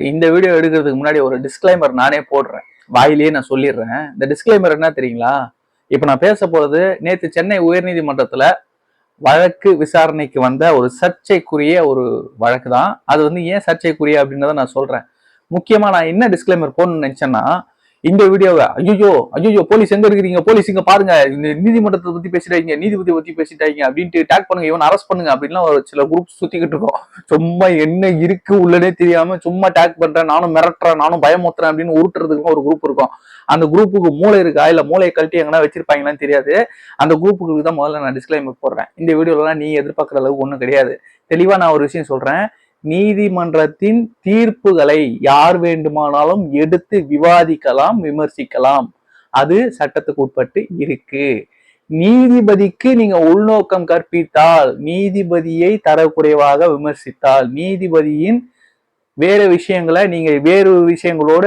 இந்த வீடியோ எடுக்கிறதுக்கு முன்னாடி ஒரு டிஸ்க்ளைமர் நானே போடுறேன். வாயிலேயே நான் சொல்லிடுறேன். இந்த டிஸ்க்ளைமர் என்ன தெரியுங்களா? இப்போ நான் பேச போகிறது நேற்று சென்னை உயர்நீதிமன்றத்தில் வழக்கு விசாரணைக்கு வந்த ஒரு சர்ச்சைக்குரிய ஒரு வழக்கு தான் அது வந்து ஏன் சர்ச்சைக்குரிய அப்படின்றத நான் சொல்கிறேன் முக்கியமாக நான் என்ன டிஸ்க்ளைமர் போடணும்னு நினச்சேன்னா இந்த வீடியோவை ஐயோ ஐயோ போலீஸ் எங்க இருக்கிறீங்க? போலீஸ் இங்க பாருங்க. இந்த நீதிமன்றத்தை பத்தி பேசிட்டாங்க நீதிபதி பத்தி பேசிட்டாங்க அப்படின்ட்டு டேக் பண்ணுங்க. இவன் அரெஸ்ட் பண்ணுங்க அப்படின்லாம் ஒரு சில குரூப் சுத்திக்கிட்டு இருக்கோம். சும்மா என்ன இருக்கு உள்ளனே தெரியாம சும்மா டேக் பண்றேன் நானும் மிரட்டுறேன் நானும் பயமுத்துறேன் அப்படின்னு உருட்டுறதுக்கு ஒரு குரூப் இருக்கும். அந்த குரூப்புக்கு மூளை இருக்கா? இல்ல மூளையை கழட்டி எங்கன்னா வச்சிருப்பாங்களான்னு தெரியாது. அந்த குரூப்புக்கு தான் முதல்ல நான் டிஸ்கிளைமர் போடுறேன். இந்த வீடியோலாம் நீ எதிர்பார்க்குற அளவுக்கு ஒன்றும் கிடையாது. தெளிவா நான் ஒரு விஷயம் சொல்றேன். நீதிமன்றத்தின் தீர்ப்புகளை யார் வேண்டுமானாலும் எடுத்து விவாதிக்கலாம் விமர்சிக்கலாம். அது சட்டத்துக்கு உட்பட்டு இருக்கு. நீதிபதிக்கு நீங்க உள்நோக்கம் கற்பித்தால் நீதிபதியை தரக்குறைவாக விமர்சித்தால் நீதிபதியின் வேறு விஷயங்களை நீங்க வேறு விஷயங்களோட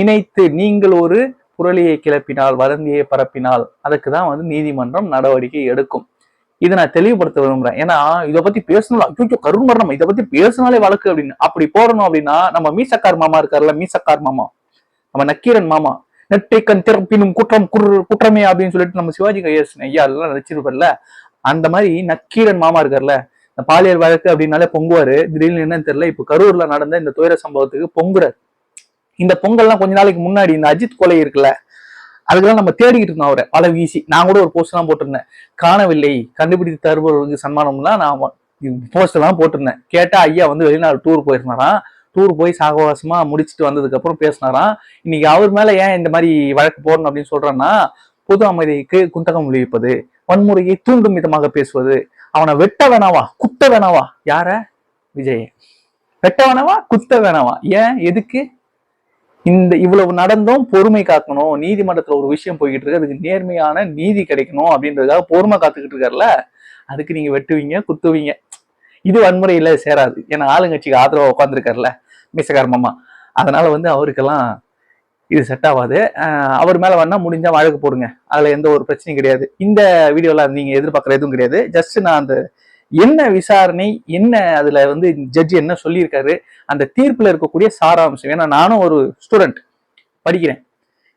இணைத்து நீங்கள் ஒரு புரளியை கிளப்பினால் வதந்தியை பரப்பினால் அதுக்கு தான் வந்து நீதிமன்றம் நடவடிக்கை எடுக்கும். இதை நான் தெளிவுபடுத்த விரும்புறேன். ஏன்னா இதை பத்தி பேசணும் ஐயோ கருண் நம்ம இதை பத்தி பேசினாலே வழக்கு அப்படின்னு. அப்படி போடணும் அப்படின்னா நம்ம மீசக்கார் மாமா இருக்காருல்ல மீசக்கார் மாமா. நம்ம நக்கீரன் மாமா. நெட்டைக்கன் திறப்பினும் குற்றம் குர் குற்றமே அப்படின்னு சொல்லிட்டு நம்ம சிவாஜி கையேசன் ஐயா அதெல்லாம் நடிச்சிருப்பார்ல. அந்த மாதிரி நக்கீரன் மாமா இருக்கார்ல. இந்த பாலியல் வழக்கு அப்படின்னாலே பொங்குவாரு. திடீர்னு என்னன்னு தெரியல இப்ப கரூர்ல நடந்த இந்த துயர சம்பவத்துக்கு பொங்குறாரு. இந்த பொங்கல்லாம் கொஞ்ச நாளைக்கு முன்னாடி இந்த அஜித் கொலை இருக்குல்ல அதுக்கெல்லாம் நம்ம தேடிக்கிட்டு இருந்தோம் அவரை. பல வீசி. நான் கூட ஒரு போஸ்ட்லாம் போட்டிருந்தேன். காணவில்லை. கண்டுபிடித்து தருபவர்களுக்கு சன்மானம்லாம் நான் போஸ்ட்லாம் போட்டிருந்தேன். கேட்டால் ஐயா வந்து வெளிநாடு டூர் போயிருந்தாராம். டூர் போய் சாகவாசமா முடிச்சுட்டு வந்ததுக்கப்புறம் பேசினாராம். இன்னைக்கு அவர் மேல ஏன் இந்த மாதிரி வழக்கு போடணும் அப்படின்னு சொல்றேன்னா பொது அமைதிக்கு குந்தகம் விளைவிப்பது வன்முறையை தூண்டும் விதமாக பேசுவது அவனை வெட்ட வேணாவா? குத்த வேணாவா? யார? விஜய். வெட்ட வேணாவா? குத்த வேணாவா? ஏன்? எதுக்கு? இந்த இவ்வளவு நடந்தும் பொறுமை காக்கணும் நீதிமன்றத்துல ஒரு விஷயம் போய்கிட்டு இருக்கு அதுக்கு நேர்மையான நீதி கிடைக்கணும் அப்படின்றதுக்காக பொறுமை காத்துக்கிட்டு இருக்காருல்ல? அதுக்கு நீங்க வெட்டுவீங்க குத்துவீங்க. இது வன்முறையில சேராது. ஏன்னா ஆளுங்கட்சிக்கு ஆதரவா உட்காந்துருக்காருல்ல மீசக்கார மாமா. அதனால வந்து அவருக்கெல்லாம் இது செட் ஆகாது. அவர் மேல வேணா முடிஞ்சா வழக்கு போடுங்க. அதுல எந்த ஒரு பிரச்சனையும் கிடையாது. இந்த வீடியோல நீங்க எதிர்பார்க்குற எதுவும் கிடையாது. ஜஸ்ட் நான் அந்த என்ன விசாரணை என்ன அதுல வந்து ஜட்ஜ் என்ன சொல்லியிருக்காரு அந்த தீர்ப்புல இருக்கக்கூடிய சாராம்சம். ஏன்னா நானும் ஒரு ஸ்டூடெண்ட் படிக்கிறேன்.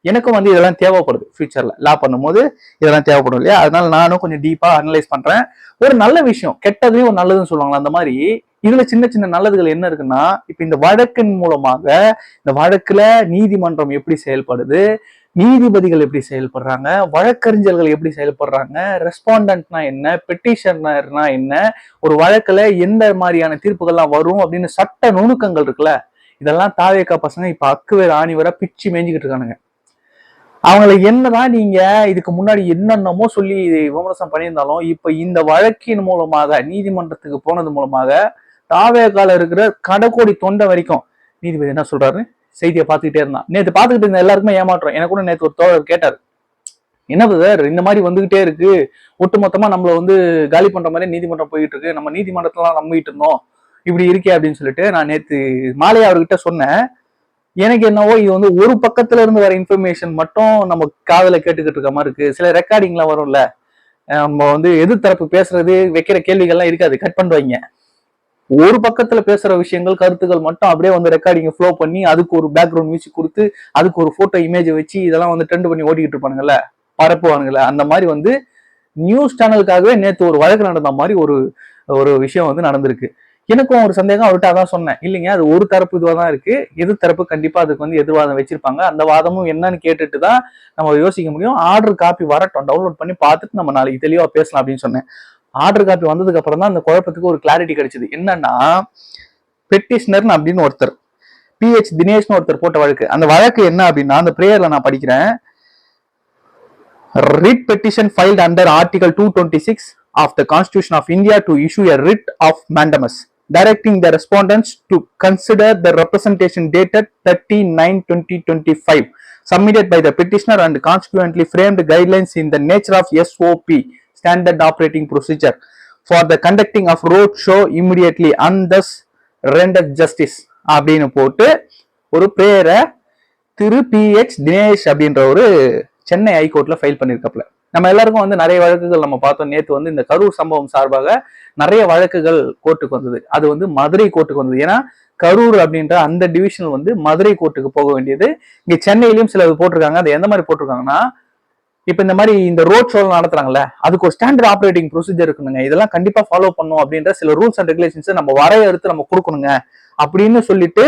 எனக்கும் வந்து இதெல்லாம் தேவைப்படுது ஃபியூச்சர்ல லா. பண்ணும்போது இதெல்லாம் தேவைப்படும் இல்லையா? அதனால நானும் கொஞ்சம் டீப்பா அனலைஸ் பண்றேன். ஒரு நல்ல விஷயம் கெட்டதையும் ஒரு நல்லதுன்னு சொல்லுவாங்களா அந்த மாதிரி இதுல சின்ன சின்ன நல்லதுகள் என்ன இருக்குன்னா இப்ப இந்த வழக்கின் மூலமாக இந்த வழக்குல நீதிமன்றம் எப்படி செயல்படுது நீதிபதிகள் எப்படி செயல்படுறாங்க? வழக்கறிஞர்கள் எப்படி செயல்படுறாங்க? ரெஸ்பாண்டன்ட்னா என்ன? பெட்டிஷனர்னா என்ன? ஒரு வழக்கில் எந்த மாதிரியான தீர்ப்புகள்லாம் வரும் அப்படின்னு சட்ட நுணுக்கங்கள் இருக்குல்ல? இதெல்லாம் தாவேக்கா பசங்க இப்போ அக்குவேர் வேற ஆணி வர பிச்சு மேய்ஞ்சிக்கிட்டு இருக்கானுங்க. அவங்கள என்னதான் நீங்க இதுக்கு முன்னாடி என்னென்னமோ சொல்லி விமர்சனம் பண்ணியிருந்தாலும் இப்ப இந்த வழக்கின் மூலமாக நீதிமன்றத்துக்கு போனது மூலமாக தாவேக்கால இருக்கிற கடைக்கோடி தொண்டை வரைக்கும் நீதிபதி என்ன சொல்றாரு? செய்தியை பார்த்துக்கிட்டே இருந்தான். நேற்று பார்த்துக்கிட்டு இருந்த எல்லாருக்குமே ஏமாற்றம். எனக்கு கூட நேற்று ஒரு தோழர் கேட்டார். என்ன சார் இந்த மாதிரி வந்துகிட்டே இருக்கு. ஒட்டுமொத்தமா நம்மள வந்து காலி பண்ற மாதிரி நீதிமன்றம் போயிட்டு இருக்கு நம்ம நீதிமன்றத்தெல்லாம் நம்பிட்டு இருந்தோம். இப்படி இருக்கே அப்படின்னு சொல்லிட்டு நான் நேற்று மாலை அவர்கிட்ட சொன்னேன். எனக்கு என்னவோ இது வந்து ஒரு பக்கத்துல இருந்து வர இன்ஃபர்மேஷன் மட்டும் நம்ம காதல கேட்டுக்கிட்டு இருக்க மாதிரி இருக்கு. சில ரெக்கார்டிங்லாம் வரும்ல. நம்ம வந்து எதிர்த்தரப்பு பேசுறது வைக்கிற கேள்விகள்லாம் இருக்காது. கட் பண்ணுவாங்க ஒரு பக்கத்துல பேசுற விஷயங்கள் கருத்துக்கள் மட்டும் அப்படியே வந்து ரெக்கார்டிங் ஃப்ளோ பண்ணி அதுக்கு ஒரு பேக்ரவுண்ட் மியூசிக் கொடுத்து அதுக்கு ஒரு போட்டோ இமேஜ் வச்சு இதெல்லாம் வந்து ட்ரெண்ட் பண்ணி ஓடிக்கிட்டு இருப்பானுங்கல்ல? பரப்புவானுங்கல்ல? அந்த மாதிரி வந்து நியூஸ் சேனலுக்காகவே நேற்று ஒரு வழக்கு நடந்த மாதிரி ஒரு ஒரு விஷயம் வந்து நடந்திருக்கு. எனக்கும் ஒரு சந்தேகம் அவர்கிட்ட அதான் சொன்னேன். இல்லைங்க அது ஒரு தரப்பு இதுவாக தான் இருக்கு. எது தரப்பு? கண்டிப்பா அதுக்கு வந்து எதிர்வாதம் வச்சிருப்பாங்க. அந்த வாதமும் என்னன்னு கேட்டுட்டு தான் நம்ம யோசிக்க முடியும். ஆர்டர் காப்பி வரட்டும். டவுன்லோட் பண்ணி பார்த்துட்டு நம்ம நாளைக்கு தெளிவாக பேசலாம் அப்படின்னு சொன்னேன். ஆர்டர் காப்பி வந்ததுக்கு அப்புறம் தான் அந்த குழப்பத்துக்கு ஒரு கிளாரிட்டி கிடைச்சது என்னன்னா பெட்டிஷனர்னு அப்படின்னு ஒருத்தர் பிஹெச் தினேஷ்னு ஒருத்தர் போட்ட வழக்கு அந்த வழக்கு என்ன அப்படின்னா அந்த பிரேயர்ல நான் படிக்கிறேன் writ petition filed under article 226 of the constitution of india to issue a writ of mandamus directing the respondents to consider the representation dated 30 9 2025 submitted by the petitioner and consequently framed guidelines in the nature of sop standard operating procedure for the conducting of road show immediately and thus render justice அப்படின்னு போட்டு ஒரு பிரேயரை திரு B Dinesh அப்படின்ற ஒரு Chennai ஹைகோர்ட்ல file பண்ணியிருக்கப்பல நம்ம எல்லாருக்கும் வந்து நிறைய வழக்குகள் நம்ம பார்த்தோம். நேத்து வந்து இந்த கரூர் சம்பவம் சார்பாக நிறைய வழக்குகள் கோர்ட்டுக்கு வந்தது. அது வந்து மதுரை கோர்ட்டுக்கு வந்தது. ஏன்னா கரூர் அப்படின்ற அந்த டிவிஷன் வந்து மதுரை கோர்ட்டுக்கு போக வேண்டியது. இங்க சென்னையிலயும் சில போட்டிருக்காங்க. அது எந்த மாதிரி போட்டிருக்காங்கன்னா இப்ப இந்த மாதிரி இந்த ரோட் ஷோ நடத்துறாங்கல்ல அதுக்கு ஒரு ஸ்டாண்டர்ட் ஆப்ரேட்டிங் ப்ரொசீஜர் இருக்குங்க இதெல்லாம் கண்டிப்பா ஃபாலோ பண்ணும் அப்படின்ற சில ரூல்ஸ் அண்ட் ரெகுலேஷன்ஸ் நம்ம வரையறுத்து நம்ம கொடுக்கணுங்க. அப்படின்னு சொல்லிட்டு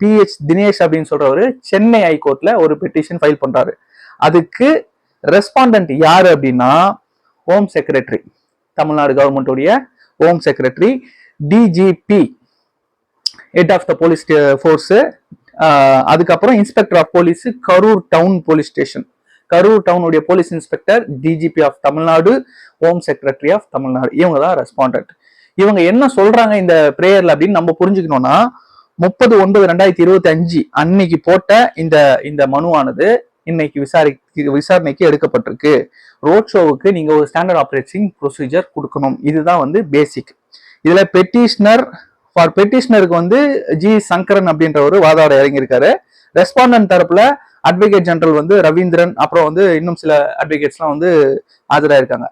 பிஹெச் தினேஷ் அப்படின்னு சொல்றவரு சென்னை ஹைகோர்ட்ல ஒரு பெட்டிஷன் ஃபைல் பண்றாரு. அதுக்கு ரெஸ்பாண்டன்ட் யாரு அப்படின்னா home secretary Tamil Nadu கவர்மெண்ட்டுடைய home secretary DGP head of the police force அதுக்கப்புறம் inspector of police Karur town police station Karur டவுனுடைய police inspector DGP of Tamil Nadu home secretary of Tamil Nadu. இவங்க தான் respondent இவங்க என்ன சொல்றாங்க இந்த பிரேயர்ல அப்படின்னு நம்ம புரிஞ்சுக்கணும்னா முப்பது ஒன்பது ரெண்டாயிரத்தி இருபத்தி அஞ்சு அன்னைக்கு போட்ட இந்த இந்த மனுவானது இன்னைக்கு விசாரி விசாரணைக்கு எடுக்கப்பட்டிருக்கு. ரோட் ஷோவுக்கு நீங்க ஒரு ஸ்டாண்டர்ட் ஆப்ரேட்டிங் ப்ரொசீஜர் கொடுக்கணும். இதுதான் வந்து பேசிக் இதுல பெட்டிஷனர் ஃபார் பெட்டிஷனருக்கு வந்து ஜி சங்கரன் அப்படின்ற ஒரு வாதாட இறங்கியிருக்காரு. ரெஸ்பாண்டன்ட் தரப்புல அட்வொகேட் ஜெனரல் வந்து ரவீந்திரன் அப்புறம் வந்து இன்னும் சில அட்வொகேட்ஸ்லாம் வந்து ஆஜராயிருக்காங்க.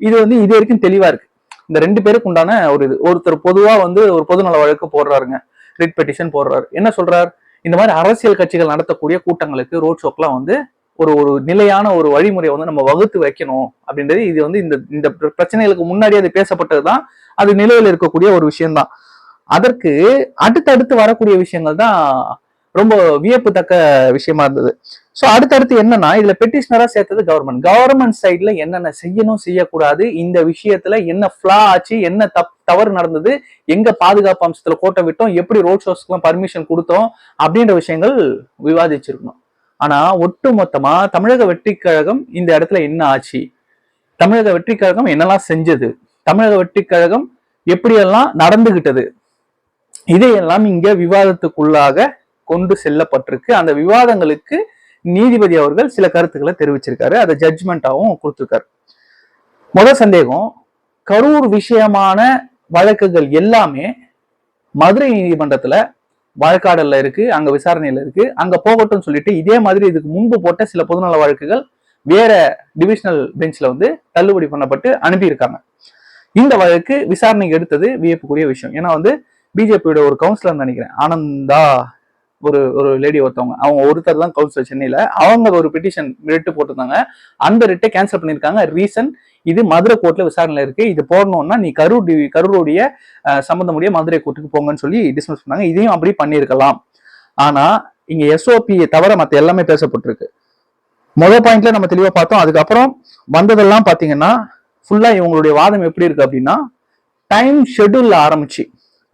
இது வந்து இது வரைக்கும் தெளிவா இருக்கு. இந்த ரெண்டு பேருக்கு உண்டான ஒரு இது. ஒருத்தர் பொதுவா வந்து ஒரு பொதுநல வழக்கு போடுறாருங்க. ரிட் பெட்டிஷன் போடுறாரு. என்ன சொல்றாரு? இந்த மாதிரி அரசியல் கட்சிகள் நடத்தக்கூடிய கூட்டங்களுக்கு ரோட் ஷோக்கெல்லாம் வந்து ஒரு ஒரு நிலையான ஒரு வழிமுறையை வந்து நம்ம வகுத்து வைக்கணும் அப்படின்றது இது வந்து இந்த இந்த பிரச்சனைகளுக்கு முன்னாடி அது பேசப்பட்டது தான். அது நிலையில் இருக்கக்கூடிய ஒரு விஷயம்தான். அதற்கு அடுத்தடுத்து வரக்கூடிய விஷயங்கள் தான் ரொம்ப வியப்புத்தக்க விஷயமா இருந்தது. ஸோ அடுத்தடுத்து என்னன்னா இதுல பெட்டிஷனரா சேர்த்தது கவர்மெண்ட் கவர்மெண்ட் சைட்ல என்னென்ன செய்யணும் செய்யக்கூடாது இந்த விஷயத்துல என்ன ஃபிளா ஆச்சு என்ன தப் தவறு நடந்தது எங்க பாதுகாப்பு அம்சத்துல கோட்டை விட்டோம் எப்படி ரோட் ஷோஸ்க்குலாம் பர்மிஷன் கொடுத்தோம் அப்படின்ற விஷயங்கள் விவாதிச்சிருக்கணும். ஆனா ஒட்டு மொத்தமா தமிழக வெற்றி கழகம் இந்த இடத்துல என்ன ஆச்சு? தமிழக வெற்றி கழகம் என்னெல்லாம் செஞ்சது? தமிழக வெற்றி கழகம் எப்படியெல்லாம் நடந்துகிட்டது? இதையெல்லாம் இங்க விவாதத்துக்குள்ளாக கொண்டு செல்லப்பட்டிருக்கு. அந்த விவாதங்களுக்கு நீதிபதி அவர்கள் சில கருத்துக்களை தெரிவிச்சிருக்காரு. அதை ஜட்ஜ்மெண்ட்டாகவும் கொடுத்துருக்காரு. முதல் சந்தேகம் கரூர் விஷயமான வழக்குகள் எல்லாமே மதுரை நீதிமன்றத்துல வழக்காடல்ல இருக்கு அங்க விசாரணையில இருக்கு. அங்க போகட்டும்னு சொல்லிட்டு இதே மாதிரி இதுக்கு முன்பு போட்ட சில பொதுநல வழக்குகள் வேற டிவிஷனல் பெஞ்ச்ல வந்து தள்ளுபடி பண்ணப்பட்டு அனுப்பியிருக்காங்க. இந்த வழக்கு விசாரணைக்கு எடுத்தது வியப்புக்குரிய விஷயம். ஏன்னா வந்து பிஜேபியோட ஒரு கவுன்சிலர் நினைக்கிறேன். ஆனந்தா ஒரு ஒரு லேடி ஒருத்தவங்க. அவங்க ஒருத்தர் தான் கவுன்சிலர் சென்னையில. அவங்க ஒரு பெட்டிஷன் ரிட்டு போட்டிருந்தாங்க. அந்த ரிட்டை கேன்சல் பண்ணியிருக்காங்க. ரீசன் இது மதுரை கோர்ட்ல விசாரணையில இருக்கு. இது போடணும்னா நீ கரூர் டி- கரூருடைய சம்மந்தமுடைய சம்பந்தமுடைய மதுரை கோர்ட்டுக்கு போங்கன்னு சொல்லி டிஸ்மிஸ் பண்ணாங்க. இதையும் அப்படி பண்ணியிருக்கலாம். ஆனா இங்க எஸ்ஓபியை தவிர மற்ற எல்லாமே பேசப்பட்டிருக்கு. முதல் பாயிண்ட்ல நம்ம தெளிவா பார்த்தோம். அதுக்கப்புறம் வந்ததெல்லாம் பாத்தீங்கன்னா ஃபுல்லா இவங்களுடைய வாதம் எப்படி இருக்கு அப்படின்னா டைம் ஷெட்யூல்ல ஆரம்பிச்சு.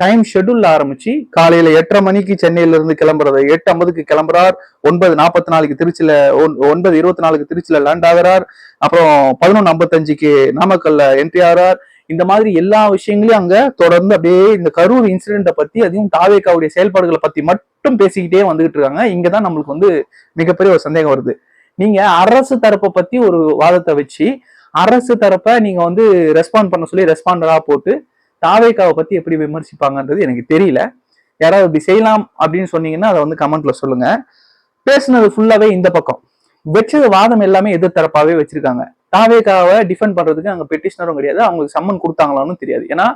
டைம் ஷெட்யூல் ஆரம்பிச்சு காலையில எட்டரை மணிக்கு சென்னையில இருந்து கிளம்புறது. எட்டு ஐம்பதுக்கு கிளம்புறார். ஒன்பது நாற்பத்தி நாலுக்கு திருச்சியில ஒன்- ஒன்பது இருபத்தி நாலுக்கு திருச்சியில லேண்ட் ஆகிறார். அப்புறம் பதினொன்று ஐம்பத்தஞ்சுக்கு நாமக்கல்ல என்ட்ரி ஆகிறார். இந்த மாதிரி எல்லா விஷயங்களையும் அங்க தொடர்ந்து அப்படியே இந்த கரூர் இன்சிடென்ட்டை பத்தி அதையும் தாவேக்காவுடைய செயல்பாடுகளை பத்தி மட்டும் பேசிக்கிட்டே வந்துகிட்டு இருக்காங்க. இங்கதான் நம்மளுக்கு வந்து மிகப்பெரிய ஒரு சந்தேகம் வருது. நீங்க அரசு தரப்பை பத்தி ஒரு வாதத்தை வச்சு அரசு தரப்பை நீங்க வந்து ரெஸ்பாண்ட் பண்ண சொல்லி ரெஸ்பாண்டரா போட்டு தாவேக்காவை பத்தி எப்படி விமர்சிப்பாங்கன்றது எனக்கு தெரியல. யாராவது இப்படி செய்யலாம் அப்படின்னு சொன்னீங்கன்னா அதை வந்து கமெண்ட்ல சொல்லுங்க. பேசுனது ஃபுல்லாவே இந்த பக்கம். வச்சது வாதம் எல்லாமே எதிர்த்தரப்பாவே வச்சிருக்காங்க. தாவேக்காவை டிஃபெண்ட் பண்றதுக்கு அங்க பெட்டிஷனரும் கிடையாது. அவங்களுக்கு சம்மன் கொடுத்தாங்களான்னு தெரியாது. ஏன்னா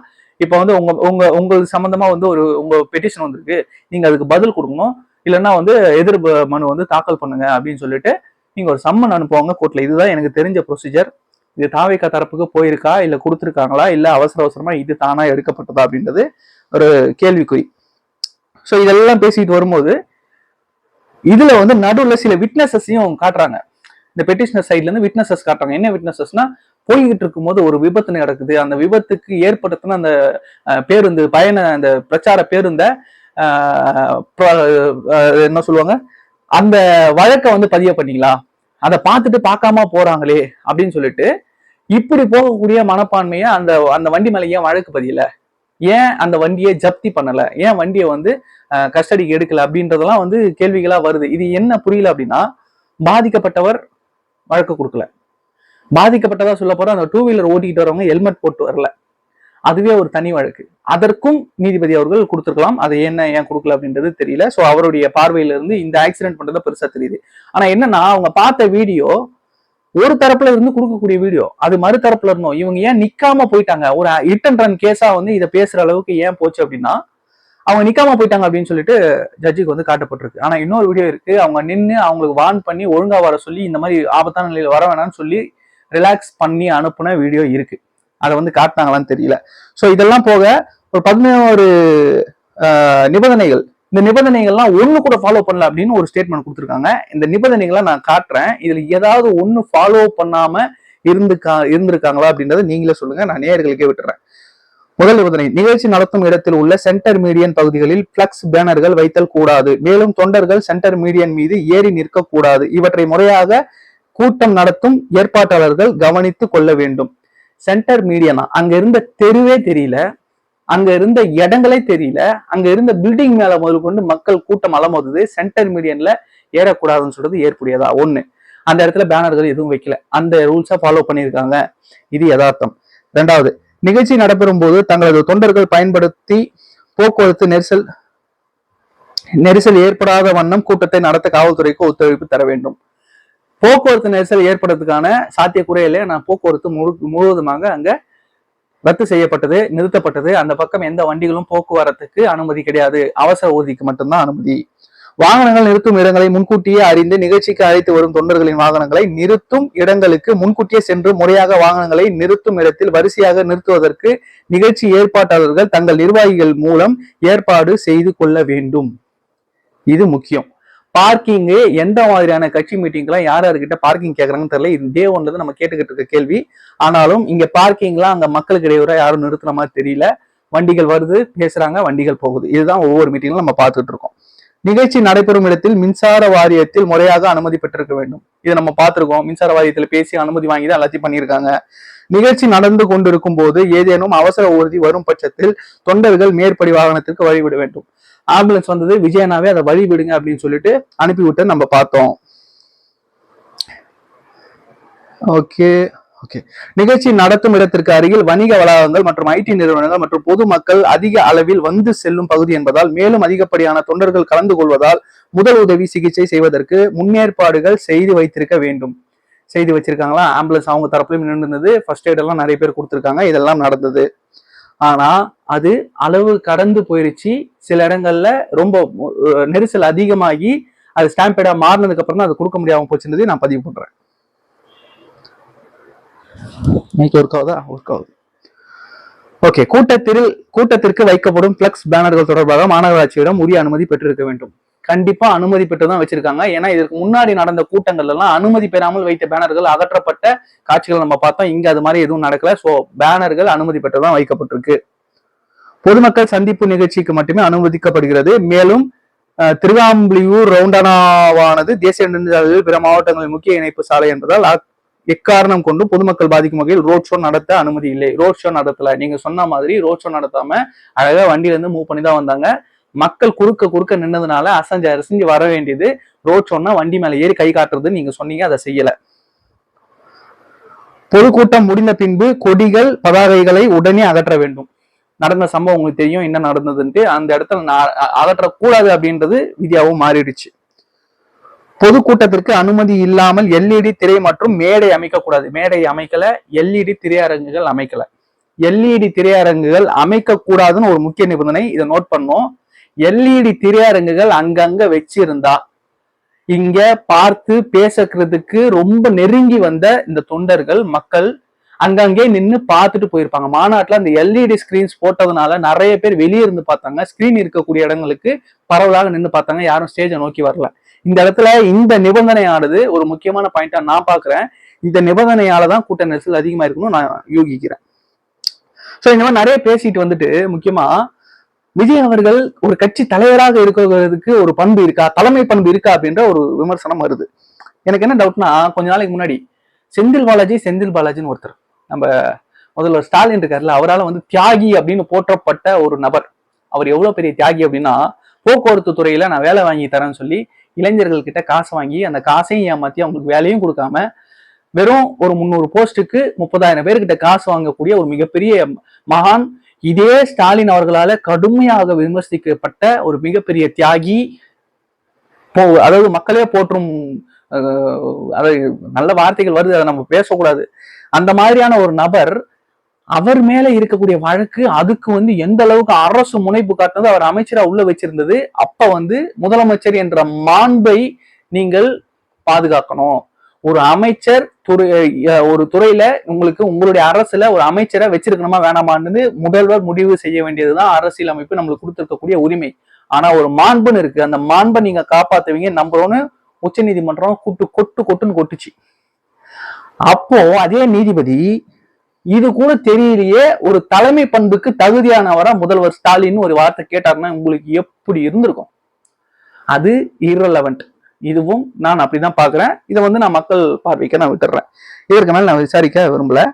இப்போ வந்து உங்க உங்க உங்களுக்கு சம்பந்தமா வந்து ஒரு உங்க பெட்டிஷன் வந்திருக்கு. நீங்க அதுக்கு பதில் கொடுக்கணும். இல்லைன்னா வந்து எதிர்ப்பு மனு வந்து தாக்கல் பண்ணுங்க அப்படின்னு சொல்லிட்டு நீங்க ஒரு சம்மன் அனுப்புவாங்க கோர்ட்ல. இதுதான் எனக்கு தெரிஞ்ச ப்ரொசீஜர் இது தாவேக்கா தரப்புக்கு போயிருக்கா? இல்லை கொடுத்துருக்காங்களா? இல்லை அவசர அவசரமா இது தானா எடுக்கப்பட்டதா அப்படின்றது ஒரு கேள்விக்குறி. ஸோ இதெல்லாம் பேசிட்டு வரும்போது இதுல வந்து நடுவில் சில விட்னஸஸையும் காட்டுறாங்க. இந்த பெட்டிஷனர் சைட்ல இருந்து விட்னஸஸ் காட்டுறாங்க. என்ன விட்னஸஸ்னா போய்கிட்டு இருக்கும்போது ஒரு விபத்து நடக்குது. அந்த விபத்துக்கு ஏற்படுத்தின அந்த பேருந்து பயண அந்த பிரச்சார பேருந்த என்ன சொல்லுவாங்க? அந்த வழக்கை வந்து பதிய பண்ணிக்கலாம் அதை பார்த்துட்டு பார்க்காம போறாங்களே அப்படின்னு சொல்லிட்டு இப்படி போகக்கூடிய மனப்பான்மையை அந்த அந்த வண்டி மேலே ஏன் வழக்கு பதியல. ஏன் அந்த வண்டியை ஜப்தி பண்ணல? ஏன் வண்டியை வந்து கஸ்டடிக்கு எடுக்கல? அப்படின்றதெல்லாம் வந்து கேள்விகளா வருது. இது என்ன புரியல அப்படின்னா பாதிக்கப்பட்டவர் வழக்கு கொடுக்கல. பாதிக்கப்பட்டதா சொல்ல போற அந்த டூ வீலர் ஓட்டிக்கிட்டு வரவங்க ஹெல்மெட் போட்டு வரல. அதுவே ஒரு தனி வழக்கு. அதற்கும் நீதிபதி அவர்கள் கொடுத்துருக்கலாம். அதை என்ன ஏன் கொடுக்கல அப்படின்றது தெரியல. சோ அவருடைய பார்வையில இருந்து இந்த ஆக்சிடென்ட் பண்றது பெருசா தெரியுது. ஆனா என்னன்னா அவங்க பார்த்த வீடியோ ஒரு தரப்புல இருந்து கொடுக்கக்கூடிய வீடியோ அது மறு தரப்புல இருந்தோம். இவங்க ஏன் நிக்காம போயிட்டாங்க? ஒரு ஹிட் அண்ட் ரன் கேஸா வந்து இதை பேசுற அளவுக்கு ஏன் போச்சு அப்படின்னா அவங்க நிக்காம போயிட்டாங்க அப்படின்னு சொல்லிட்டு ஜட்ஜுக்கு வந்து காட்டப்பட்டிருக்கு. ஆனா இன்னொரு வீடியோ இருக்கு. அவங்க நின்று அவங்களுக்கு வார்ன் பண்ணி ஒழுங்கா வர சொல்லி இந்த மாதிரி ஆபத்தான நிலையில் வர வேணாம்னு சொல்லி ரிலாக்ஸ் பண்ணி அனுப்புன வீடியோ இருக்கு. அதை வந்து காட்டினாங்களான்னு தெரியல. ஸோ இதெல்லாம் போக ஒரு பதினோரு நிபந்தனைகள் இந்த நிபந்தனைகள்லாம் ஒன்று கூட ஃபாலோ பண்ணல அப்படின்னு ஒரு ஸ்டேட்மெண்ட் கொடுத்துருக்காங்க. இந்த நிபந்தனைகளை நான் காட்டுறேன். இதில் ஏதாவது ஒன்று ஃபாலோ பண்ணாம இருந்துக்கா இருந்திருக்காங்களா அப்படின்றத நீங்களே சொல்லுங்க. நான் நேயர்களுக்கே விட்டுறேன். முதல் நிபந்தனை நிகழ்ச்சி நடத்தும் இடத்தில் உள்ள சென்டர் மீடியன் பகுதிகளில் பிளக்ஸ் பேனர்கள் வைத்தல் கூடாது. மேலும் தொண்டர்கள் சென்டர் மீடியன் மீது ஏறி நிற்க கூடாது இவற்றை முறையாக கூட்டம் நடத்தும் ஏற்பாட்டாளர்கள் கவனித்து கொள்ள வேண்டும். சென்டர் மீடியனா அங்க இருந்த தெருவே தெரியல. அங்க இருந்த இடங்களே தெரியல. அங்க இருந்த பில்டிங் மேல முதல் கொண்டு மக்கள் கூட்டம் அலமோதுது. சென்டர் மீடியன்ல ஏறக்கூடாதுன்னு சொல்றது ஏற்புடையதா? ஒண்ணு. அந்த இடத்துல பேனர்கள் எதுவும் வைக்கல. அந்த ரூல்ஸை ஃபாலோ பண்ணியிருக்காங்க. இது யதார்த்தம். ரெண்டாவது நிகழ்ச்சி நடைபெறும் போது தங்களது தொண்டர்கள் பயன்படுத்தி போக்குவரத்து நெரிசல் நெரிசல் ஏற்படாத வண்ணம் கூட்டத்தை நடத்த காவல்துறைக்கு ஒத்துழைப்பு தர வேண்டும். போக்குவரத்து நெரிசல் ஏற்படுறதுக்கான சாத்தியக்குறையிலே நான் போக்குவரத்து முழு முழுவதுமாக அங்க ரத்து செய்யப்பட்டது நிறுத்தப்பட்டது. அந்த பக்கம் எந்த வண்டிகளும் போக்குவரத்துக்கு அனுமதி கிடையாது. அவசர ஊர்திக்கு மட்டும்தான் அனுமதி. வாகனங்கள் நிறுத்தும் இடங்களை முன்கூட்டியே அறிந்து நிகழ்ச்சிக்கு அழைத்து வரும் தொண்டர்களின் வாகனங்களை நிறுத்தும் இடங்களுக்கு முன்கூட்டியே சென்று முறையாக வாகனங்களை நிறுத்தும் இடத்தில் வரிசையாக நிறுத்துவதற்கு நிகழ்ச்சி ஏற்பாட்டாளர்கள் தங்கள் நிர்வாகிகள் மூலம் ஏற்பாடு செய்து கொள்ள வேண்டும். இது முக்கியம். பார்க்கிங்கு எந்த மாதிரியான கட்சி மீட்டிங்லாம் யார் யாருக்கிட்ட பார்க்கிங் கேட்கறாங்கன்னு தெரியல. இது டே ஒன்ல நம்ம கேட்டுக்கிட்டு இருக்க கேள்வி. ஆனாலும் இங்க பார்க்கிங்லாம் அங்க மக்களுக்கு இடையூறா யாரும் நிறுத்துற மாதிரி தெரியல. வண்டிகள் வருது பேசுறாங்க வண்டிகள் போகுது. இதுதான் ஒவ்வொரு மீட்டிங்லும் நம்ம பார்த்துட்டு இருக்கோம். நிகழ்ச்சி நடைபெறும் இடத்தில் மின்சார வாரியத்தில் முறையாக அனுமதி பெற்றிருக்க வேண்டும். இதை நம்ம பார்த்திருக்கோம். மின்சார வாரியத்தில் பேசி அனுமதி வாங்கி தான் எல்லாத்தையும் பண்ணியிருக்காங்க. நிகழ்ச்சி நடந்து கொண்டிருக்கும் போது ஏதேனும் அவசர ஊர்தி வரும் பட்சத்தில் தொண்டர்கள் மேற்படி வாகனத்திற்கு வழிவிட வேண்டும். ஆம்புலன்ஸ் வந்தது விஜயனாவே அதை வழி விடுங்க அப்படின்னு சொல்லிட்டு அனுப்பி விட்டு நம்ம பார்த்தோம். Okay okay. நிகழ்ச்சி நடத்தும் இடத்திற்கு அருகில் வணிக வளாகங்கள் மற்றும் ஐடி நிறுவனங்கள் மற்றும் பொதுமக்கள் அதிக அளவில் வந்து செல்லும் பகுதி என்பதால் மேலும் அதிகப்படியான தொண்டர்கள் கலந்து கொள்வதால் முதல் உதவி சிகிச்சை செய்வதற்கு முன்னேற்பாடுகள் செய்து வைத்திருக்க வேண்டும். செய்து வச்சிருக்காங்களா? ஆம்புலன்ஸ் அவங்க தரப்புலையும் நின்றுருந்தது. ஃபர்ஸ்ட் எய்ட் எல்லாம் நிறைய பேர் கொடுத்துருக்காங்க. இதெல்லாம் நடந்தது. ஆனா அது அளவு கடந்து போயிருச்சு. சில இடங்கள்ல ரொம்ப நெரிசல் அதிகமாகி அது ஸ்டாம்பேடா மாறினதுக்கு அப்புறம் தான் அது கொடுக்க முடியாம போச்சுன்றதை நான் பதிவு பண்றேன். இன்னைக்கு ஒர்க் ஆகுதா? ஒர்க் ஆகுது. ஓகே கூட்டத்தில் கூட்டத்திற்கு வைக்கப்படும் பிளக்ஸ் பேனர்கள் தொடர்பாக மாநகராட்சியிடம் உரிய அனுமதி பெற்றிருக்க வேண்டும். கண்டிப்பா அனுமதி பெற்று தான் வச்சிருக்காங்க. ஏன்னா இதற்கு முன்னாடி நடந்த கூட்டங்கள் எல்லாம் அனுமதி பெறாமல் வைத்த பேனர்கள் அகற்றப்பட்ட காட்சிகள் நம்ம பார்த்தோம். இங்க அது மாதிரி எதுவும் நடக்கல. சோ பேனர்கள் அனுமதி பெற்று தான் வைக்கப்பட்டிருக்கு. பொதுமக்கள் சந்திப்பு நிகழ்ச்சிக்கு மட்டுமே அனுமதிக்கப்படுகிறது. மேலும் அஹ், ரவுண்டனாவானது ரவுண்டானாவானது தேசிய நெடுஞ்சாலையில் பிற மாவட்டங்களின் முக்கிய இணைப்பு சாலை என்பதால் எக்காரணம் கொண்டு பொதுமக்கள் பாதிக்கும் வகையில் ரோட் ஷோ நடத்த அனுமதி இல்லை. ரோட் ஷோ நடத்தல. நீங்க சொன்ன மாதிரி ரோட் ஷோ நடத்தாம அழகா வண்டியில இருந்து மூவ் பண்ணி தான் வந்தாங்க. மக்கள் குறுக்க குறுக்க நின்னதுனால அசஞ்சு அசஞ்சு வர வேண்டியது. ரோட் சொன்னா வண்டி மேல ஏறி கை காட்டுறது நீங்க சொன்னீங்க அதை செய்யல. பொதுக்கூட்டம் முடிந்த பின்பு கொடிகள் பதாகைகளை உடனே அகற்ற வேண்டும். நடந்த சம்பவம் உங்களுக்கு தெரியும் என்ன நடந்ததுன்ட்டு. அந்த இடத்துல நான் அகற்றக்கூடாது அப்படின்றது விதியாவும் மாறிடுச்சு. பொதுக்கூட்டத்திற்கு அனுமதி இல்லாமல் எல்இடி திரை மற்றும் மேடை அமைக்கக்கூடாது. மேடை அமைக்கல எல்இடி திரையரங்குகள் அமைக்கல. எல்இடி திரையரங்குகள் அமைக்க கூடாதுன்னு ஒரு முக்கிய நிபந்தனை. இதை நோட் பண்ணோம். எல்இடி திரையரங்குகள் அங்கங்க வச்சிருந்தா. இங்க பார்த்து பேசுறதுக்கு ரொம்ப நெருங்கி வந்த இந்த தொண்டர்கள் மக்கள் அங்கங்கே நின்று பார்த்துட்டு போயிருப்பாங்க. மாநாட்டில் அந்த எல்இடி ஸ்கிரீன்ஸ் போட்டதுனால நிறைய பேர் வெளியே இருந்து பார்த்தாங்க. ஸ்கிரீன் இருக்கக்கூடிய இடங்களுக்கு பரவலாக நின்று பார்த்தாங்க. யாரும் ஸ்டேஜை நோக்கி வரல. இந்த இடத்துல இந்த நிபந்தனையானது ஒரு முக்கியமான பாயிண்டா நான் பாக்குறேன் இந்த நிபந்தனையால தான் கூட்ட நெரிசல் அதிகமா இருக்கணும்னு நான் யூகிக்கிறேன். ஸோ இந்த மாதிரி நிறைய பேசிட்டு வந்துட்டு முக்கியமா விஜய் அவர்கள் ஒரு கட்சி தலைவராக இருக்கிறதுக்கு ஒரு பண்பு இருக்கா தலைமை பண்பு இருக்கா அப்படின்ற ஒரு விமர்சனம் வருது. எனக்கு என்ன டவுட்னா கொஞ்ச நாளைக்கு முன்னாடி செந்தில் பாலாஜி செந்தில் பாலாஜின்னு ஒருத்தர் நம்ம முதல்ல ஸ்டாலின் இருக்காருல்ல அவரால் வந்து தியாகி அப்படின்னு போற்றப்பட்ட ஒரு நபர். அவர் எவ்வளவு பெரிய தியாகி அப்படின்னா போக்குவரத்து துறையில நான் வேலை வாங்கி தரேன்னு சொல்லி இளைஞர்கள் கிட்ட காசு வாங்கி அந்த காசையும் ஏமாத்தி அவங்களுக்கு வேலையும் கொடுக்காம வெறும் ஒரு முந்நூறு போஸ்ட்டுக்கு முப்பதாயிரம் பேர்கிட்ட காசு வாங்கக்கூடிய ஒரு மிகப்பெரிய மகான் இதே ஸ்டாலின் அவர்களால கடுமையாக விமர்சிக்கப்பட்ட ஒரு மிகப்பெரிய தியாகி போ அதாவது மக்களே போற்றும் அதாவது நல்ல வார்த்தைகள் வருது அதை நம்ம பேசக்கூடாது. அந்த மாதிரியான ஒரு நபர் அவர் மேல இருக்கக்கூடிய வழக்கு அதுக்கு வந்து எந்த அளவுக்கு அரசு முனைப்பு காட்டினது அவர் அமைச்சரா உள்ள வச்சிருந்தது அப்ப வந்து முதலமைச்சர் என்ற மாண்பை நீங்கள் பாதுகாக்கணும். ஒரு அமைச்சர் துறை ஒரு துறையில உங்களுக்கு உங்களுடைய அரசுல ஒரு அமைச்சரை வச்சிருக்கணுமா வேணாமான்னு முதல்வர் முடிவு செய்ய வேண்டியதுதான் அரசியல் அமைப்பு நம்மளுக்கு கொடுத்திருக்கக்கூடிய உரிமை. ஆனா ஒரு மாண்புன்னு இருக்கு. அந்த மாண்பை நீங்க காப்பாத்துவீங்க. நம்புறோன்னு உச்ச நீதிமன்றம் கொட்டு கொட்டு கொட்டுன்னு கொட்டுச்சு. அப்போ அதே நீதிபதி இது கூட தெரியலையே ஒரு தலைமை பண்புக்கு தகுதியானவரா முதல்வர் ஸ்டாலின் ஒரு வார்த்தை கேட்டாருன்னா உங்களுக்கு எப்படி இருந்திருக்கும்? அது இரலவெண்ட் இதுவும் நான் அப்படிதான் பாக்குறேன் இதை வந்து நான் மக்கள் பார்வைக்க நான் விட்டுறேன் இதற்கு மேல நான் விசாரிக்க விரும்பல.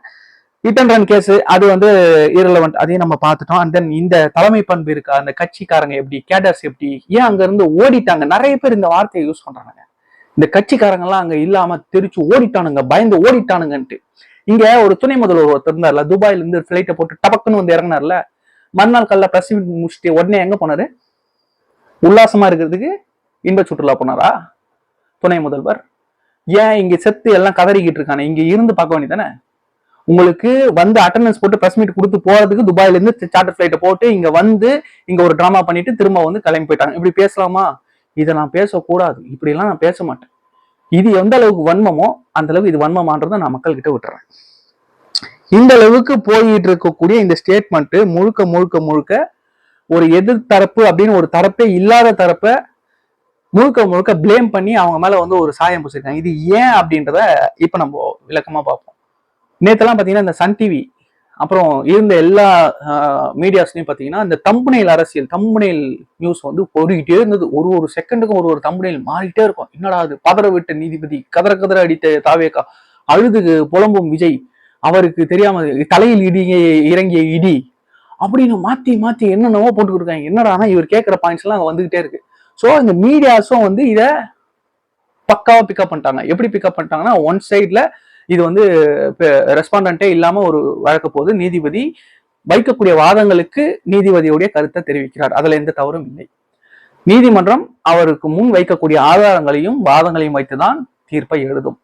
ஹிட் அண்ட் ரன் கேஸ் அது வந்து irrelevant. அதையும் நம்ம பார்த்துட்டோம். அண்ட் தென் இந்த தலைமை பண்பு இருக்கா அந்த கட்சிக்காரங்க எப்படி கேடர்ஸ் எப்படி ஏன் அங்க இருந்து ஓடிட்டாங்க? நிறைய பேர் இந்த வார்த்தையை யூஸ் பண்றாங்க இந்த கட்சிக்காரங்க எல்லாம் அங்க இல்லாம தெரிச்சு ஓடிட்டானுங்க பயந்து ஓடிட்டானுங்கன்ட்டு. இங்க ஒரு துணை முதல்வர் ஒருத்தர் இருந்தார்ல துபாயில இருந்து பிளைட்டை போட்டு டபக்குன்னு வந்து இறங்கினார்ல. மறுநாள் காலைல பிரஸ் முடிச்சுட்டு உடனே எங்க போனாரு? உல்லாசமா இருக்கிறதுக்கு இன்ப சுற்றுலா போனாரா? துணை முதல்வர். ஏன் இங்க செத்து எல்லாம் கதறிக்கிட்டு இருக்கானே? இங்க இருந்து பார்க்க வேண்டியதானே உங்களுக்கு வந்து அட்டண்டன்ஸ் போட்டு ப்ரெஸ் மீட் கொடுத்து போறதுக்கு துபாயில இருந்து சார்ட்டர் ஃபிளைட்டை போட்டு இங்க வந்து இங்க ஒரு டிராமா பண்ணிட்டு திரும்ப வந்து கிளம்பி போயிட்டாங்க. இப்படி பேசலாமா? இதை நான் பேசக்கூடாது. இப்படி எல்லாம் நான் பேச மாட்டேன். இது எந்த அளவுக்கு வன்மமோ அந்த அளவுக்கு இது வன்மமான்றதை நான் மக்கள் கிட்ட விட்டுறேன். இந்த அளவுக்கு போயிட்டு இருக்கக்கூடிய இந்த ஸ்டேட்மெண்ட் முழுக்க முழுக்க முழுக்க ஒரு எதிர்த்தரப்பு அப்படின்னு ஒரு தரப்பே இல்லாத தரப்பை முழுக்க முழுக்க ப்ளேம் பண்ணி அவங்க மேல வந்து ஒரு சாயம் பூசிருக்காங்க இது ஏன் அப்படின்றத இப்ப நம்ம விளக்கமா பார்ப்போம். நேத்தெல்லாம் பாத்தீங்கன்னா இந்த சன் டிவி அப்புறம் இருந்த எல்லா மீடியாஸ்லையும் பார்த்தீங்கன்னா இந்த தம்புனையில் அரசியல் தம்புனையில் நியூஸ் வந்து போட்டுக்கிட்டே இருந்தது. ஒரு ஒரு செகண்டுக்கும் ஒரு ஒரு தம்புனையில் மாறிட்டே இருக்கும். என்னடா அது பதற விட்ட நீதிபதி கதற கதற அடித்த தாவேக்கா அழுது புலம்பும் விஜய் அவருக்கு தெரியாம தலையில் இடி இறங்கிய இடி அப்படின்னு மாத்தி மாத்தி என்னென்னவோ போட்டுக்கிட்டு இருக்காங்க. என்னடா இவர் கேட்குற பாயிண்ட்ஸ் எல்லாம் அங்க வந்துகிட்டே இருக்கு. ஸோ இந்த மீடியாஸும் வந்து இதை பக்காவாக பிக்கப் பண்ணிட்டாங்க. எப்படி பிக்கப் பண்ணிட்டாங்கன்னா ஒன் சைடில் இது வந்து ரெஸ்பாண்டன்ட்டே இல்லாமல் ஒரு வழக்க போது நீதிபதி வைக்கக்கூடிய வாதங்களுக்கு நீதிபதியுடைய கருத்தை தெரிவிக்கிறார். அதில் எந்த தவறும் இல்லை. நீதிமன்றம் அவருக்கு முன் வைக்கக்கூடிய ஆதாரங்களையும் வாதங்களையும் வைத்துதான் தீர்ப்பை எழுதும்.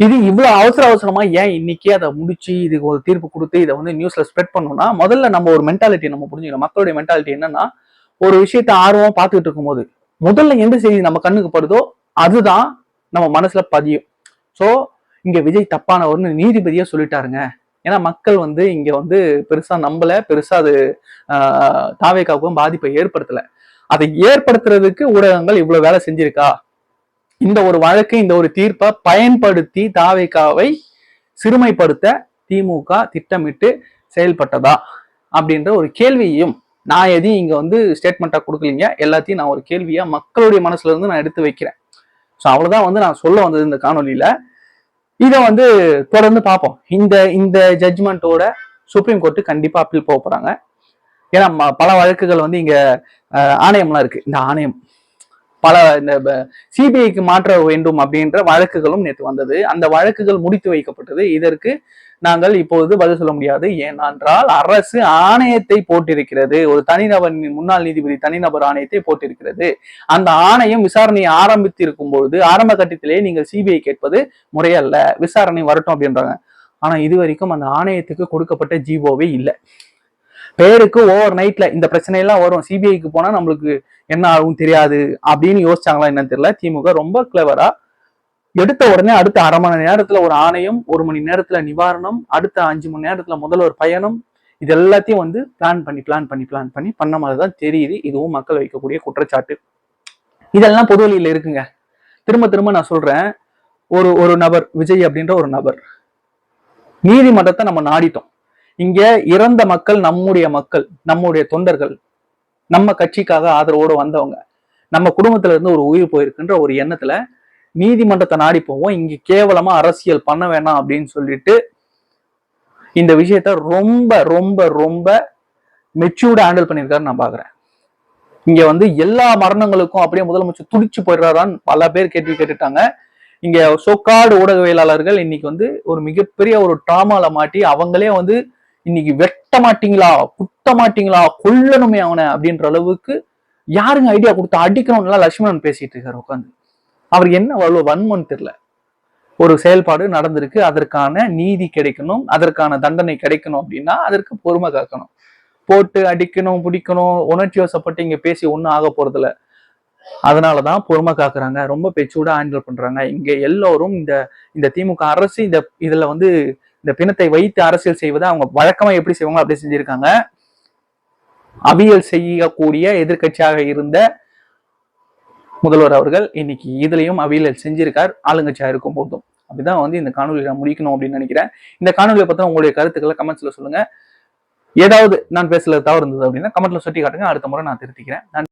இது இவ்வளவு அவசர அவசரமா ஏன் இன்னைக்கே அதை முடிச்சு இதுக்கு ஒரு தீர்ப்பு கொடுத்து இதை வந்து நியூஸ்ல ஸ்ப்ரெட் பண்ணோம்னா முதல்ல நம்ம ஒரு மென்டாலிட்டி நம்ம புரிஞ்சுக்கணும். மக்களுடைய மென்டாலிட்டி என்னன்னா ஒரு விஷயத்த ஆர்வமா பார்த்துக்கிட்டு இருக்கும்போது முதல்ல எந்த செய்தி நம்ம கண்ணுக்கு படுதோ அதுதான் நம்ம மனசுல பதியும். ஸோ இங்க விஜய் தப்பானவர்னு நீதிபதியா சொல்லிட்டாருங்க. ஏன்னா மக்கள் வந்து இங்க வந்து பெருசா நம்பல பெருசா அது தாவேக்காவுக்கும் பாதிப்பை ஏற்படுத்தல. அதை ஏற்படுத்துறதுக்கு ஊடகங்கள் இவ்வளவு வேலை செஞ்சிருக்கா? இந்த ஒரு வழக்கு இந்த ஒரு தீர்ப்பை பயன்படுத்தி தாவேக்காவை சிறுமைப்படுத்த திமுக திட்டமிட்டு செயல்பட்டதா? அப்படின்ற ஒரு கேள்வியையும் நான் எதையும் இங்கே வந்து ஸ்டேட்மெண்ட்டாக கொடுக்கலீங்க. எல்லாத்தையும் நான் ஒரு கேள்வியாக மக்களுடைய மனசில் இருந்து நான் எடுத்து வைக்கிறேன். ஸோ அவ்வளோதான் வந்து நான் சொல்ல வந்தது இந்த காணொலியில் இதை வந்து தொடர்ந்து பார்ப்போம். இந்த இந்த ஜட்ஜ்மெண்ட்டோட சுப்ரீம் கோர்ட்டு கண்டிப்பாக அப்பீல் போக போகிறாங்க ஏன்னா ம- பல வழக்குகள் வந்து இங்கே ஆணையம்லாம் இருக்குது இந்த ஆணையம். பல இந்த சிபிஐக்கு மாற்ற வேண்டும் அப்படின்ற வழக்குகளும் நேற்று வந்தது. அந்த வழக்குகள் முடித்து வைக்கப்பட்டது. இதற்கு நாங்கள் இப்பொழுது பதில் சொல்ல முடியாது. ஏனென்றால் அரசு ஆணையத்தை போட்டிருக்கிறது. ஒரு தனிநபர் முன்னாள் நீதிபதி தனிநபர் ஆணையத்தை போட்டிருக்கிறது. அந்த ஆணையம் விசாரணையை ஆரம்பித்து இருக்கும் பொழுது ஆரம்ப கட்டத்திலேயே நீங்கள் சிபிஐ கேட்பது முறையல்ல. விசாரணை வரட்டும் அப்படின்றாங்க. ஆனா இது வரைக்கும் அந்த ஆணையத்துக்கு கொடுக்கப்பட்ட ஜீவோவே இல்லை. பேருக்கு ஓவர் நைட்ல இந்த பிரச்சனை எல்லாம் வரும் சிபிஐக்கு போனா நம்மளுக்கு என்ன ஆகும் தெரியாது. அப்படின்னு யோசிச்சாங்களா என்னன்னு தெரியல. திமுக ரொம்ப கிளவரா எடுத்த உடனே அடுத்த அரை மணி நேரத்துல ஒரு ஆணையம் ஒரு மணி நேரத்துல நிவாரணம் அடுத்த அஞ்சு மணி நேரத்துல ஒரு பயணம் இது எல்லாத்தையும் வந்து பிளான் பண்ணி பிளான் பண்ணி பிளான் பண்ணி பண்ண மாதிரி தான் தெரியுது. இதுவும் மக்கள் வைக்கக்கூடிய குற்றச்சாட்டு. இதெல்லாம் பொது இருக்குங்க. திரும்ப திரும்ப நான் சொல்றேன். ஒரு ஒரு நபர் விஜய் அப்படின்ற ஒரு நபர் நீதிமன்றத்தை நம்ம நாடிட்டோம். இங்க இறந்த மக்கள் நம்முடைய மக்கள் நம்முடைய தொண்டர்கள் நம்ம கட்சிக்காக ஆதரவோடு வந்தவங்க நம்ம குடும்பத்துல இருந்து ஒரு உயிர் போயிருக்குன்ற ஒரு எண்ணத்துல நீதிமன்றத்தை நாடி போவோம். இங்க கேவலமா அரசியல் பண்ண வேணாம் அப்படின்னு சொல்லிட்டு இந்த விஷயத்த ரொம்ப ரொம்ப ரொம்ப மெச்சூர்டா ஹேண்டில் பண்ணியிருக்காரு நான் பாக்குறேன். இங்க வந்து எல்லா மரணங்களுக்கும் அப்படியே முதலமைச்சர் துடிச்சு போயிடுறாரான்னு பல பேர் கேள்வி கேட்டுட்டாங்க. இங்க சொக்காடு ஊடகவியலாளர்கள் இன்னைக்கு வந்து ஒரு மிகப்பெரிய ஒரு டிராமால மாட்டி அவங்களே வந்து இன்னைக்கு வெட்ட மாட்டீங்களா குத்த மாட்டீங்களா கொல்லணுமே அவனை அப்படின்ற அளவுக்கு யாருங்க ஐடியா கொடுத்தா அடிக்கணும்லாம் லட்சுமணன் பேசிட்டு இருக்காரு உட்காந்து அவர் என்ன அவ்வளவு வன்மன் தெரியல. ஒரு செயல்பாடு நடந்திருக்கு அதற்கான நீதி கிடைக்கணும் அதற்கான தண்டனை கிடைக்கணும் அப்படின்னா அதற்கு பொறுமை காக்கணும். போட்டு அடிக்கணும் பிடிக்கணும் உணர்ச்சி வசப்பட்டு இங்க பேசி ஒன்றும் ஆக போறதில்ல. அதனாலதான் பொறுமை காக்குறாங்க ரொம்ப பேச்சோட ஹேண்டில் பண்றாங்க. இங்க எல்லோரும் இந்த இந்த திமுக அரசு இந்த இதுல வந்து இந்த பிணத்தை வைத்து அரசியல் செய்வதை அவங்க வழக்கமா எப்படி செய்வாங்க அப்படி செஞ்சிருக்காங்க. அவியல் செய்யக்கூடிய எதிர்க்கட்சியாக இருந்த முதல்வர் அவர்கள் இன்னைக்கு இதுலயும் அவியல் செஞ்சிருக்கார். ஆளுங்கட்சியா இருக்கும் போதும். அப்படிதான் வந்து இந்த காணொலியை நான் முடிக்கணும் அப்படின்னு நினைக்கிறேன். இந்த காணொலியை பத்தின உங்களுடைய கருத்துக்களை கமெண்ட்ஸ்ல சொல்லுங்க. ஏதாவது நான் பேசல தவறு இருந்தது அப்படின்னா கமெண்ட்ல சுட்டி காட்டுங்க அடுத்த முறை நான் திருத்திக்கிறேன்.